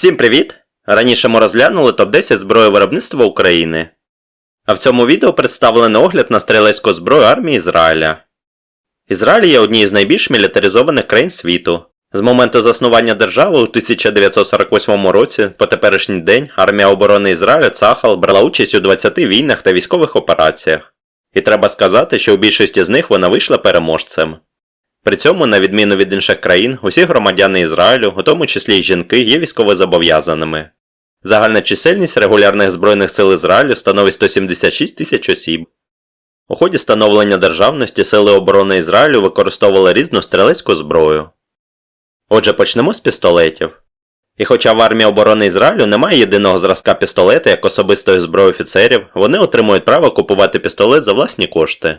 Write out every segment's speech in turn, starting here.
Всім привіт! Раніше ми розглянули топ-10 зброї виробництва України. А в цьому відео представлено огляд на стрілецьку зброю армії Ізраїля. Ізраїль є однією з найбільш мілітаризованих країн світу. З моменту заснування держави у 1948 році по теперішній день армія оборони Ізраїлю Цахал брала участь у 20 війнах та військових операціях. І треба сказати, що у більшості з них вона вийшла переможцем. При цьому, на відміну від інших країн, усі громадяни Ізраїлю, у тому числі й жінки, є військовозобов'язаними. Загальна чисельність регулярних збройних сил Ізраїлю становить 176 тисяч осіб. У ході становлення державності Сили оборони Ізраїлю використовували різну стрілецьку зброю. Отже, почнемо з пістолетів. І хоча в армії оборони Ізраїлю немає єдиного зразка пістолета як особистої зброї офіцерів, вони отримують право купувати пістолет за власні кошти.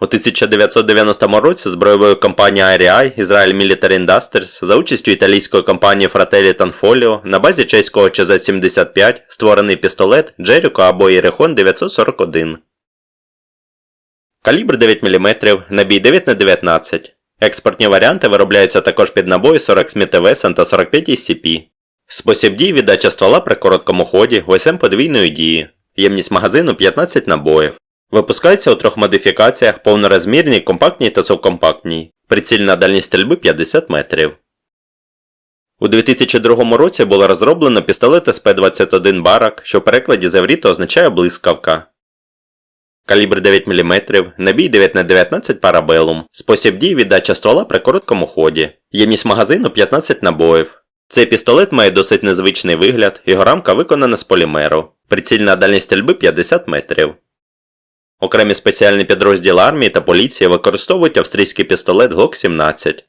У 1990 році збройовою компанією REI Israel Military Industries за участю італійської компанії Fratelli Tanfolio на базі чеського ЧЗ-75 створений пістолет Jericho або Єрехон 941. Калібр 9 мм, набій 9 на 19 Експортні варіанти виробляються також під набої 40 Сміт Вессон та 45 SCP. Спосіб дії віддача ствола при короткому ході, ОСМ подвійної дії. Ємність магазину 15 набоїв. Випускається у трьох модифікаціях повнорозмірній, компактній та субкомпактній. Прицільна дальність стрільби 50 метрів. У 2002 році було розроблено пістолет СП-21 Барак, що в перекладі з евріту означає блискавка. Калібр 9 мм, набій 9 на 19 парабелум, спосіб дії віддача ствола при короткому ході, ємність магазину 15 набоїв. Цей пістолет має досить незвичний вигляд, його рамка виконана з полімеру. Прицільна дальність стрільби 50 метрів. Окремі спеціальні підрозділи армії та поліції використовують австрійський пістолет Glock 17.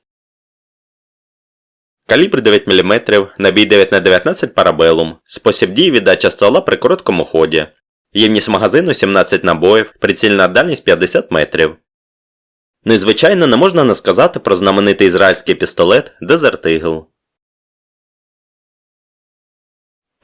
Калібр 9 мм, набій 9 на 19 парабелум, спосіб дії віддача ствола при короткому ході, ємність магазину 17 набоїв, прицільна дальність 50 метрів. Ну і звичайно не можна не сказати про знаменитий ізраїльський пістолет Desert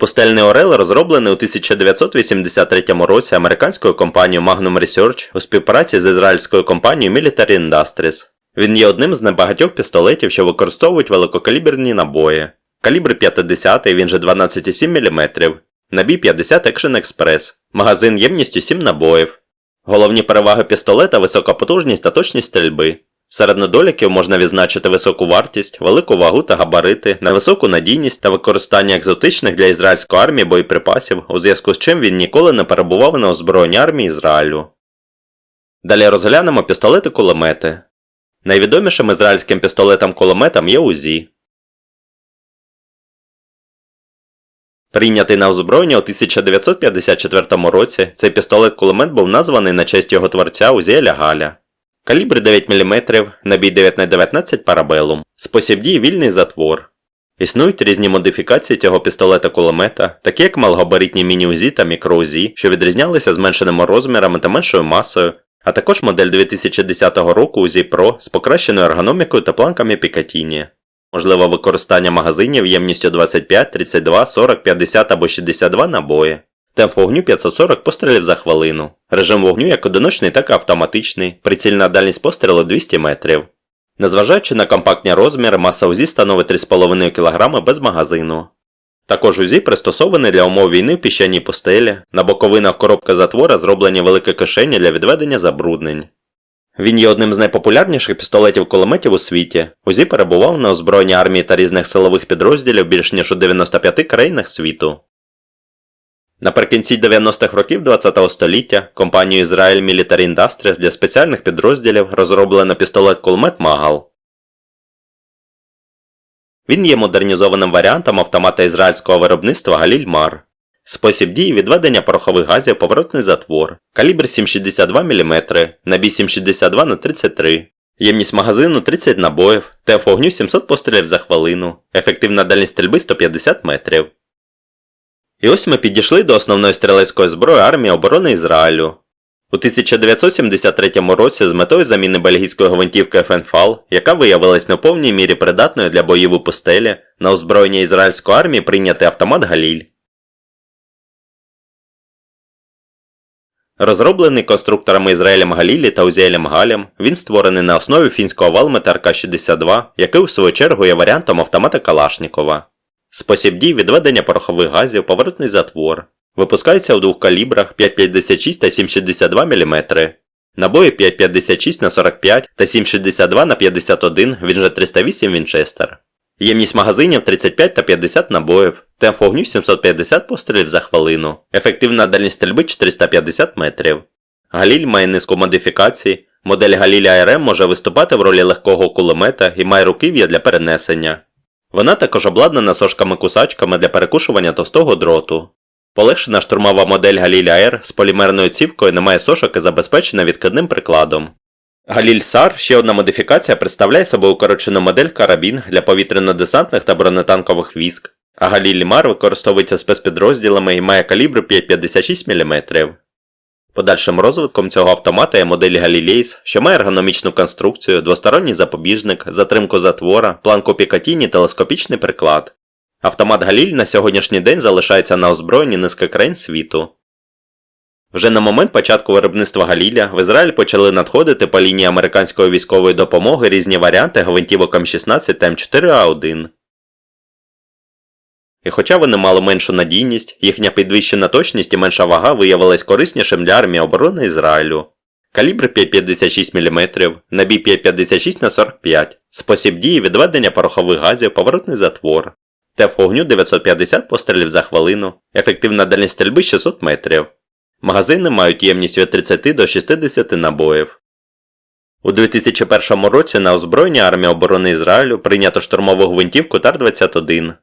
Пустельний Орел розроблений у 1983 році американською компанією Magnum Research у співпраці з ізраїльською компанією Military Industries. Він є одним з небагатьох пістолетів, що використовують великокаліберні набої. Калібр 50, він же 12,7 мм, набій 50 Action Express, магазин ємністю 7 набоїв. Головні переваги пістолета висока потужність та точність стрільби. Серед недоліків можна відзначити високу вартість, велику вагу та габарити, невисоку надійність та використання екзотичних для ізраїльської армії боєприпасів, у зв'язку з чим він ніколи не перебував на озброєнні армії Ізраїлю. Далі розглянемо пістолети-кулемети. Найвідомішим ізраїльським пістолетом-кулеметом є УЗІ. Прийнятий на озброєння у 1954 році, цей пістолет-кулемет був названий на честь його творця Узіеля Галя. Калібр 9 мм, набій 9 на 19 парабелум, спосіб дії вільний затвор. Існують різні модифікації цього пістолета-кулемета, такі як малогабаритні міні-УЗІ та мікро-УЗІ, що відрізнялися зменшеними розмірами та меншою масою, а також модель 2010 року УЗІ Pro з покращеною ергономікою та планками Picatinny. Можливо використання магазинів ємністю 25, 32, 40, 50 або 62 набої. Темп вогню 540 пострілів за хвилину. Режим вогню як одиночний, так і автоматичний. Прицільна дальність пострілу 200 метрів. Незважаючи на компактні розміри, маса УЗІ становить 3,5 кг без магазину. Також УЗІ пристосований для умов війни в піщаній пустелі, на боковинах коробки затвора зроблені великі кишені для відведення забруднень. Він є одним з найпопулярніших пістолетів-кулеметів у світі. УЗІ перебував на озброєнні армії та різних силових підрозділів більш ніж у 95 країнах світу. Наприкінці 90-х років ХХ століття компанією Israel Military Industries для спеціальних підрозділів розроблено пістолет-кулемет Магал. Він є модернізованим варіантом автомата ізраїльського виробництва Галіль Мар. Спосіб дії відведення порохових газів поворотний затвор, калібр 7,62 мм, набій 7,62 на 33 ємність магазину 30 набоїв, темп вогню 700 пострілів за хвилину, ефективна дальність стрільби 150 метрів. І ось ми підійшли до основної стрілецької зброї армії оборони Ізраїлю. У 1973 році з метою заміни бельгійської гвинтівки Фенфал, яка виявилась в повній мірі придатною для боїв у пустелі, на озброєння ізраїльської армії прийнятий автомат Галіль. Розроблений конструкторами Ізраїлем Галілі та Узіелем Галем, він створений на основі фінського валмета РК-62, який у свою чергу є варіантом автомата Калашнікова. Спосіб дій відведення порохових газів, поворотний затвор. Випускається у двох калібрах 5,56 та 7,62 мм. Набої 5,56 на 45 та 7,62 на 51, він же 308 Вінчестер. Ємність магазинів 35 та 50 набоїв. Темп вогню 750 пострілів за хвилину. Ефективна дальність стрільби 450 метрів. Галіль має низку модифікацій. Модель Галіль АРМ може виступати в ролі легкого кулемета і має руків'я для перенесення. Вона також обладнана сошками-кусачками для перекушування товстого дроту. Полегшена штурмова модель Галіль АР з полімерною цівкою не має сошок і забезпечена відкидним прикладом. Галіль САР ще одна модифікація представляє собою укорочену модель карабін для повітряно-десантних та бронетанкових військ, а Галіль Мар використовується спецпідрозділами і має калібр 5,56 мм. Подальшим розвитком цього автомата є модель Галілейс, що має ергономічну конструкцію, двосторонній запобіжник, затримку затвора, планку Пікатіні, телескопічний приклад. Автомат Галіль на сьогоднішній день залишається на озброєнні низки країн світу. Вже на момент початку виробництва Галіля в Ізраїль почали надходити по лінії американської військової допомоги різні варіанти гвинтівок М16 та М4А1. І хоча вони мали меншу надійність, їхня підвищена точність і менша вага виявилась кориснішим для армії оборони Ізраїлю. Калібр 5,56 мм, набій 5,56 на 45 спосіб дії відведення порохових газів, поворотний затвор. Темп вогню 950 пострілів за хвилину, ефективна дальність стрільби 600 метрів. Магазини мають ємність від 30 до 60 набоїв. У 2001 році на озброєння армії оборони Ізраїлю прийнято штурмову гвинтівку Тар-21.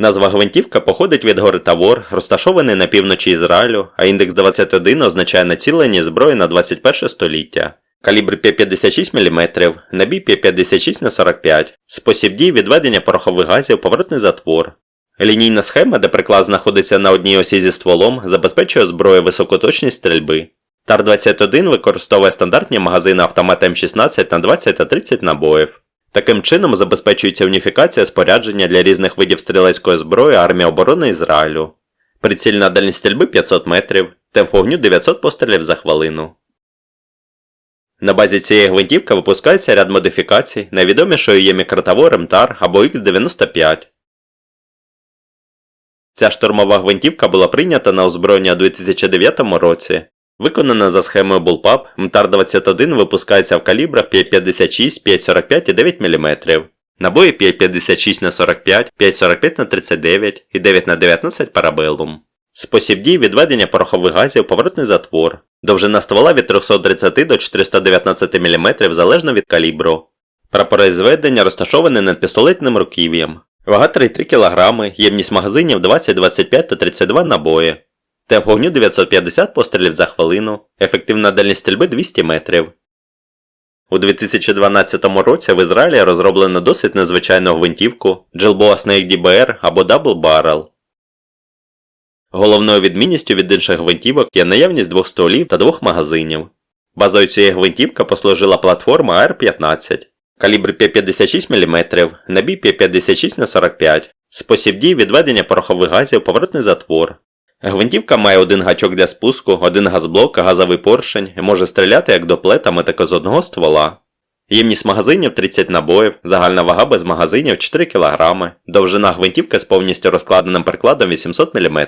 Назва гвинтівка походить від гори Тавор, розташований на півночі Ізраїлю, а індекс 21 означає націлення зброї на 21 століття. Калібр 5,56 мм, набій 5,56 на 45 спосіб дій відведення порохових газів, поворотний затвор. Лінійна схема, де приклад знаходиться на одній осі зі стволом, забезпечує зброю високоточність стрільби. Тар-21 використовує стандартні магазини автомата М16 на 20 та 30 набоїв. Таким чином забезпечується уніфікація спорядження для різних видів стрілецької зброї армії оборони Ізраїлю. Прицільна дальність стрільби 500 метрів, темп вогню 900 пострілів за хвилину. На базі цієї гвинтівки випускається ряд модифікацій, найвідомішою є мікротавор МТАР або Х95. Ця штурмова гвинтівка була прийнята на озброєння у 2009 році. Виконана за схемою Bullpup, МТАР-21 випускається в калібрах 5,56, 5,45 і 9 мм. Набої 5,56 на 45, 5,45 на 39 і 9 на 19 парабелум. Спосіб дій відведення порохових газів поворотний затвор. Довжина ствола від 330 до 419 мм залежно від калібру. Прапори зведення розташовані над пістолетним руків'ям. Вага 3,3 кг, ємність магазинів 20, 25 та 32 набої. Темп вогню 950 пострілів за хвилину, ефективна дальність стрільби 200 метрів. У 2012 році в Ізраїлі розроблено досить незвичайну гвинтівку Gilboa Snake DBR або Double Barrel. Головною відмінністю від інших гвинтівок є наявність двох стволів та двох магазинів. Базою цієї гвинтівки послужила платформа AR-15, калібр 5,56 мм, набій 5,56 на 45 спосіб дій відведення порохових газів, поворотний затвор. Гвинтівка має один гачок для спуску, один газблок, газовий поршень може стріляти як доплетами, так і з одного ствола. Ємність магазинів 30 набоїв, загальна вага без магазинів 4 кг, довжина гвинтівки з повністю розкладеним прикладом 800 мм.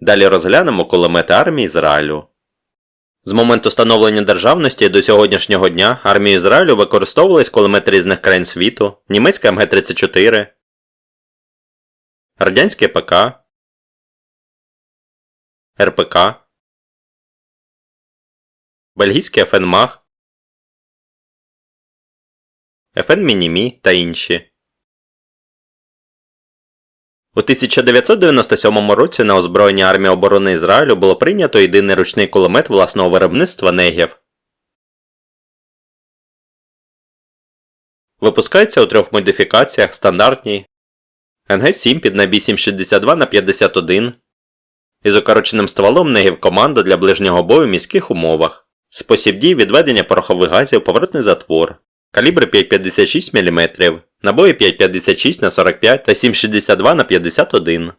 Далі розглянемо кулемети армії Ізраїлю. З моменту становлення державності до сьогоднішнього дня армією Ізраїлю використовувались кулемети різних країн світу, німецька МГ-34, радянське ПК, РПК, бельгійський ФНМАГ, ФН Мінімі та інші. У 1997 році на озброєння армії оборони Ізраїлю було прийнято єдиний ручний кулемет власного виробництва Негів. Випускається у трьох модифікаціях стандартній НГ-7 під набій 762 на 51 із укороченим стволом Негів командо для ближнього бою в міських умовах. Спосіб дій відведення порохових газів поворотний затвор. Калібр 5,56 мм, набої 5,56 на 45 та 7,62 на 51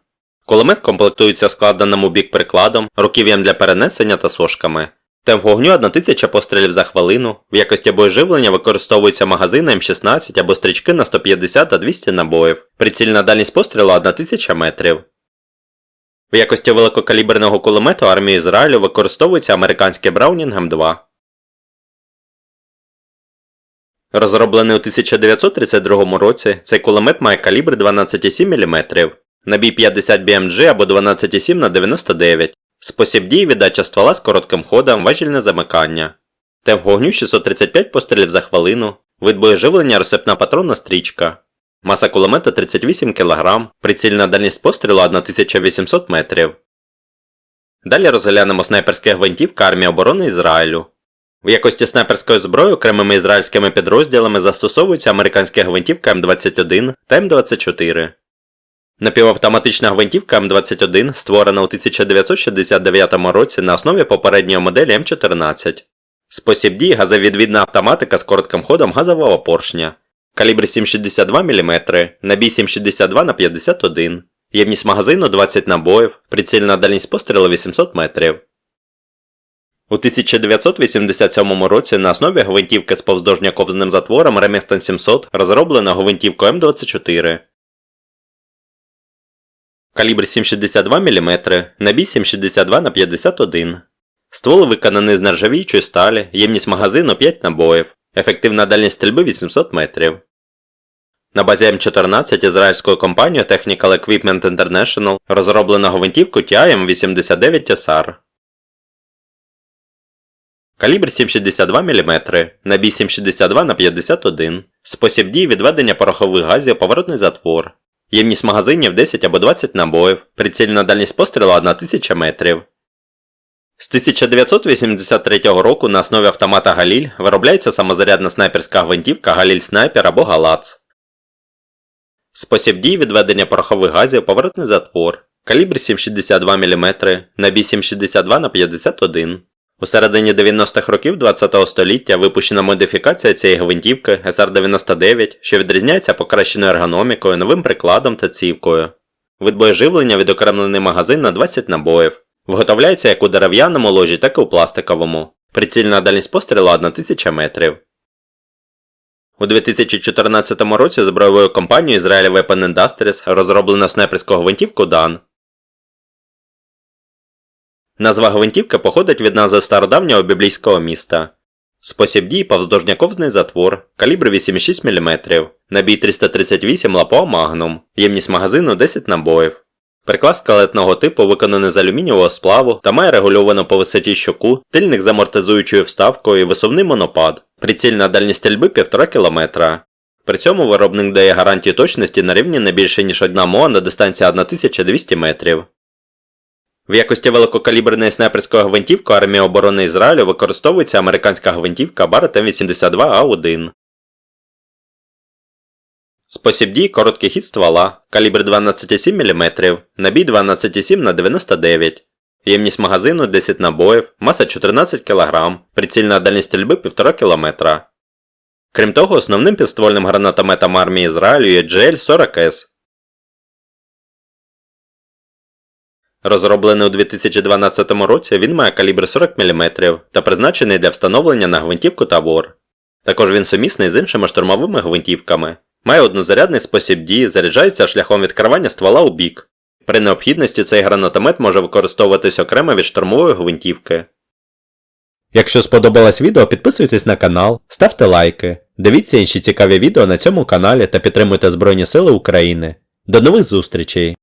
Кулемет комплектується складеним у бік прикладом, руків'ям для перенесення та сошками. Темп вогню 1000 пострілів за хвилину. В якості боєживлення використовуються магазини М16 або стрічки на 150 та 200 набоїв. Прицільна дальність пострілу 1000 метрів. В якості великокаліберного кулемету армії Ізраїлю використовується американський Браунінг М2. Розроблений у 1932 році, цей кулемет має калібр 12,7 мм, набій 50 BMG або 12,7 на 99 Спосіб дії віддача ствола з коротким ходом, важільне замикання. Темп вогню 635 пострілів за хвилину, вид боєживлення розсипна патронна стрічка. Маса кулемета 38 кг, прицільна дальність пострілу 1800 метрів. Далі розглянемо снайперське гвинтівка армії оборони Ізраїлю. В якості снайперської зброї окремими ізраїльськими підрозділами застосовується американська гвинтівка М21 та М24. Напівавтоматична гвинтівка М21 створена у 1969 році на основі попередньої моделі М14. Спосіб дії газовідвідна автоматика з коротким ходом газового поршня. Калібр 7,62 мм, набій 7,62 на 51 Ємність магазину 20 набоїв, прицільна дальність пострілу 800 метрів. У 1987 році на основі гвинтівки з повздовжньоковзним затвором Remington 700 розроблено гвинтівку М24. Калібр 7,62 мм, набій 7,62 на 51 Ствол виконаний з нержавіючої сталі, ємність магазину 5 набоїв, ефективна дальність стрільби 800 метрів. На базі М14 ізраїльською компанією Technical Equipment International розроблено гвинтівку TI M89 SR. Калібр 7,62 мм, набій 7,62 на 51 Спосіб дії відведення порохових газів поворотний затвор. Ємність магазинів 10 або 20 набоїв, прицільна дальність пострілу 1000 метрів. З 1983 року на основі автомата Галіль виробляється самозарядна снайперська гвинтівка Галіль Снайпер або Галац. Спосіб дії відведення порохових газів поворотний затвор. Калібр 7,62 мм, набій 7,62 на 51 У середині 90-х років ХХ століття випущена модифікація цієї гвинтівки SR-99, що відрізняється покращеною ергономікою, новим прикладом та цівкою. Вид боєживлення відокремлений магазин на 20 набоїв. Виготовляється як у дерев'яному ложі, так і у пластиковому. Прицільна дальність пострілу 1000 метрів. У 2014 році збройовою компанією Israeli Weapon Industries розроблено снайперську гвинтівку DAN. Назва гвинтівки походить від назви стародавнього біблійського міста. Спосіб дії повздовжняковзний затвор, калібр 8,6 мм, набій 338 лапо магнум, ємність магазину 10 набоїв. Приклад скелетного типу виконаний з алюмінієвого сплаву та має регульовану по висоті щоку, тильник з амортизуючою вставкою і висувний монопад, прицільна дальність стрільби 1,5 км. При цьому виробник дає гарантію точності на рівні не більше ніж 1 МО на дистанції 1200 метрів. В якості великокаліберної снайперської гвинтівки армії оборони Ізраїлю використовується американська гвинтівка Barrett M82A1. Спосіб дій короткий хід ствола, калібр 12,7 мм, набій 12,7 на 99 Ємність магазину 10 набоїв, маса 14 кг, прицільна дальність стрільби 1,5 км. Крім того, основним підствольним гранатометом армії Ізраїлю є GL-40S. Розроблений у 2012 році, він має калібр 40 мм та призначений для встановлення на гвинтівку табор. Також він сумісний з іншими штурмовими гвинтівками. Має однозарядний спосіб дії, заряджається шляхом відкривання ствола у бік. При необхідності цей гранатомет може використовуватись окремо від штурмової гвинтівки. Якщо сподобалось відео, підписуйтесь на канал, ставте лайки, дивіться інші цікаві відео на цьому каналі та підтримуйте Збройні Сили України. До нових зустрічей!